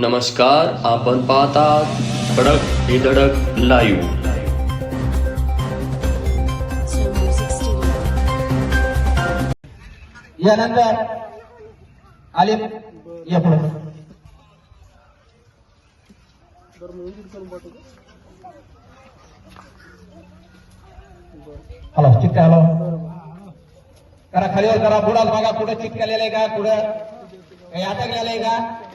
नमस्कार आपण पाहतात धडक हे धडक लाईव्ह यानंतर आले या पुढे हॅलो चिटका हॅलो. करा खालीवर करा. बुडाल बघा कुठं चिटकलेलं आहे का? कुठं काही अटकलेलं आहे का?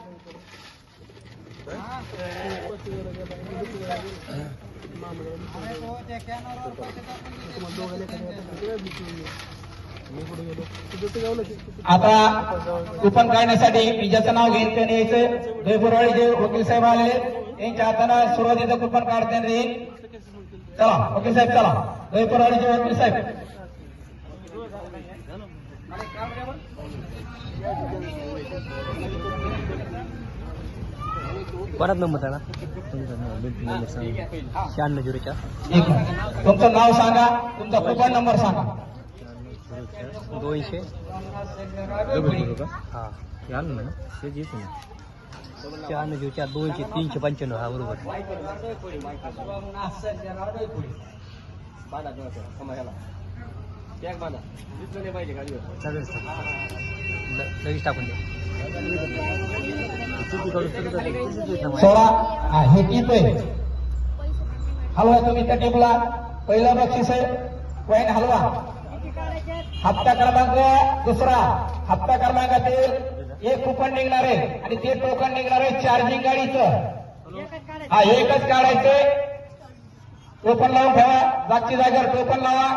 आता कुपन काढण्यासाठी विजयाचं नाव घेत त्याने यायचं. जयपुरवाडी जे वकील साहेब आले यांच्या हातानं सुरुवातीचं कुपन काढता येईल चला वकील साहेब चला. जयपुरवाडीचे वकील साहेब. परत नंबर सांगा. तुमचा नंबर शहाण्णव झिरो चार. तुमचं नाव सांगा तुमचा कुपन नंबर सांगा. दोनशे. हा. हे आलं ना शहाण्णव झिरो चार दोनशे तीनशे पंच्याण्णव. हा बरोबर. लगेच टाकून द्या. सोळा. हे टीप आहे? हलवा तुम्ही त्या टेबला पहिला बक्षीस आहे. पॉईंट हलवा. हप्ता क्रमांक दुसरा. हप्ता क्रमांकातील एक कुपन निघणार आहे. आणि ते टोकन निघणार आहे चार्जिंग गाडीचं. हा एकच काढायचंय टोपन लावून ठेवा. जागची जागेवर टोकन लावा.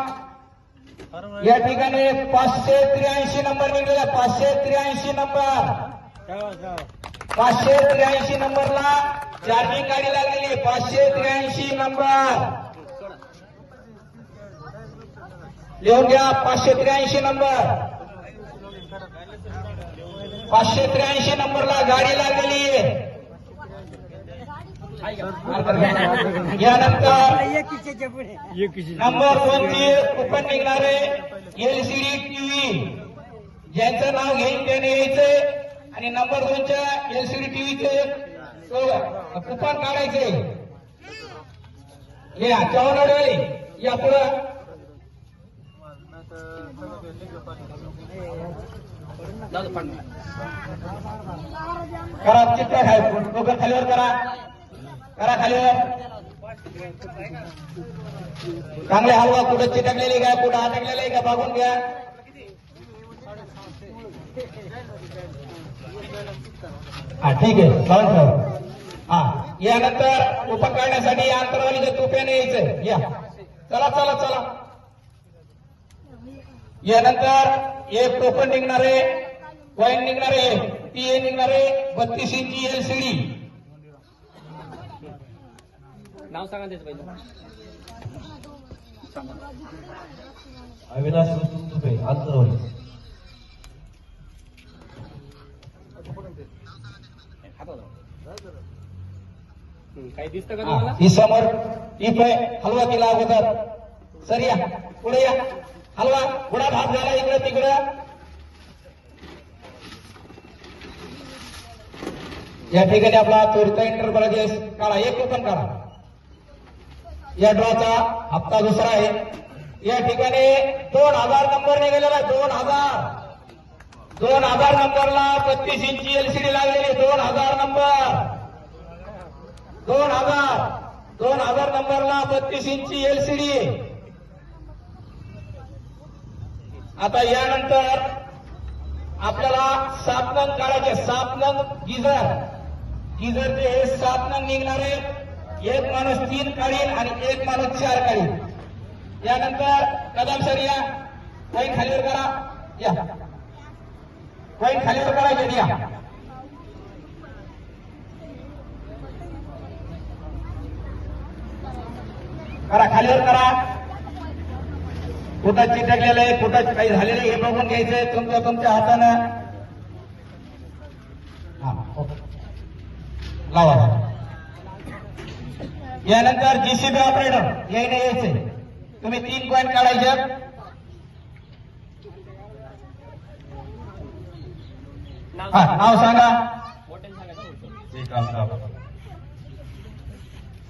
या ठिकाणी पाचशे त्र्याऐंशी नंबर निघलेला पाचशे त्र्याऐंशी नंबर पाचशे त्र्याऐंशी नंबरला चार्जिंग गाडी लागलेली पाचशे त्र्याऐंशी नंबर. लिहून घ्या पाचशे त्र्याऐंशी नंबर. पाचशे त्र्याऐंशी नंबरला गाडी लागलेली यानंतर नंबर दोनची कुपन निघणारे एलसीडी टीव्ही. ज्यांचं नाव घेईन त्याने यायचंय. आणि नंबर दोनच्या एलसीडी टीव्हीचे कुपन काढायचे. या चव्हाणवाडी या पुढं. करा चित्र खाय डोकं खालीवर करा. करा खालीवर. चांगले हलवा कुठं चिटकलेली काय कुठं अटकलेली का बघून घ्या. हा ठीक आहे. चालेल सर हा यानंतर उपन काढण्यासाठी या अंतरवालीच्या तुप्याने यायचं या. चला चला चला. यानंतर एक टोकन निघणारे कॉईन निघणारे ती ए निघणारे बत्तीस इंची एलसीडी नाव सांगा त्याचं पहिलं. अविनाश तुपे अंतरवाली. काही दिसतं का हा, तुम्हाला? ही समोर आहे हलवा केला अगोदर. सर या पुढे या. हलवा पुढा भाग झाला इकडं तिकडं. या ठिकाणी आपला चोरचा इंटरप्राइजेस काढा. एक ओपन काढा या ड्रॉचा हप्ता दुसरा आहे. या ठिकाणी दोन हजार नंबर निघालेला दोन हजार. दोन हजार नंबरला बत्तीस इंची एलसीडी लागलेली दोन हजार नंबर. दोन हजार दोन हजार नंबरला बत्तीस इंची एलसीडी आता यानंतर आपल्याला सात नंग काढायचे सात नंग गिझर गिझरचे हे सात नंग निघणारे. एक माणूस तीन काढील आणि एक माणूस चार काढील यानंतर कदम सर या. कॉईन खालीवर करा. या. कॉईन खालीवर करायचे या. करा खालीवर करा. कुठं चिटकलेलं आहे कुठं काही झालेलं आहे हे बघून घ्यायचंय तुमच्या तुमच्या हातानं. हा. लावा. यानंतर जीसीबी ऑपरेटर यायला यायचंय. तुम्ही तीन पॉईंट काढायचे हा नाव सांगा.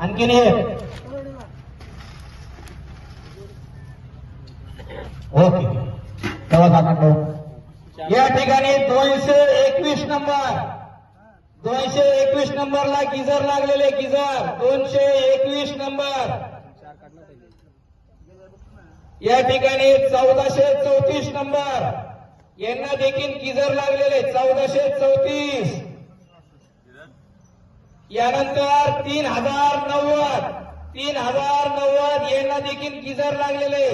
आणखीन हे. ओके. तेव्हा या ठिकाणी दोनशे एकवीस नंबर. दोनशे एकवीस नंबरला गिजर लागलेले गिजर. दोनशे एकवीस नंबर. या ठिकाणी चौदाशे चौतीस नंबर. यांना देखील गिजर लागलेले चौदाशे चौतीस. यानंतर तीन हजार नव्वद तीन हजार नव्वद यांना देखील गिजर लागलेले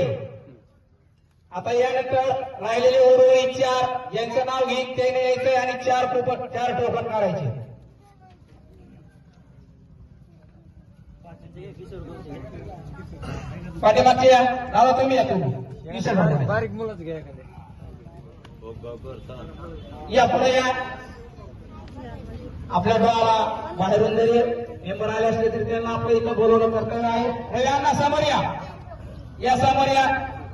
आता यानंतर राहिलेले उर्वरित चार यांचं नाव घेईन त्याने यायचंय आणि चार टोपन चार टोपन काढायचे. पाठीमागचे या दादा तुम्ही या तुम्ही. बारीक मुलंच घ्या एखाद्या या पुढे या. आपल्या डोळ्याला बाहेरून जरी मेंबर आले असले तरी त्यांना आपल्या इथं बोलवणं कर्तव्य आहे. रव्यांना समोर या. या समोर या.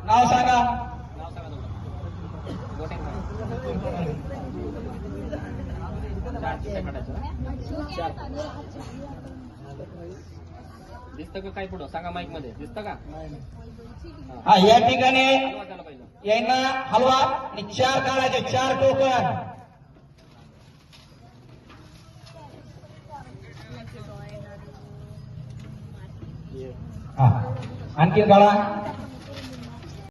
नाव सांगा. दिसतं का काय पुढं? सांगा माईकमध्ये. दिसतं का? हा या ठिकाणी यांना हलवा आणि चार काढायचे चार टोकन. हा आणखीन काढा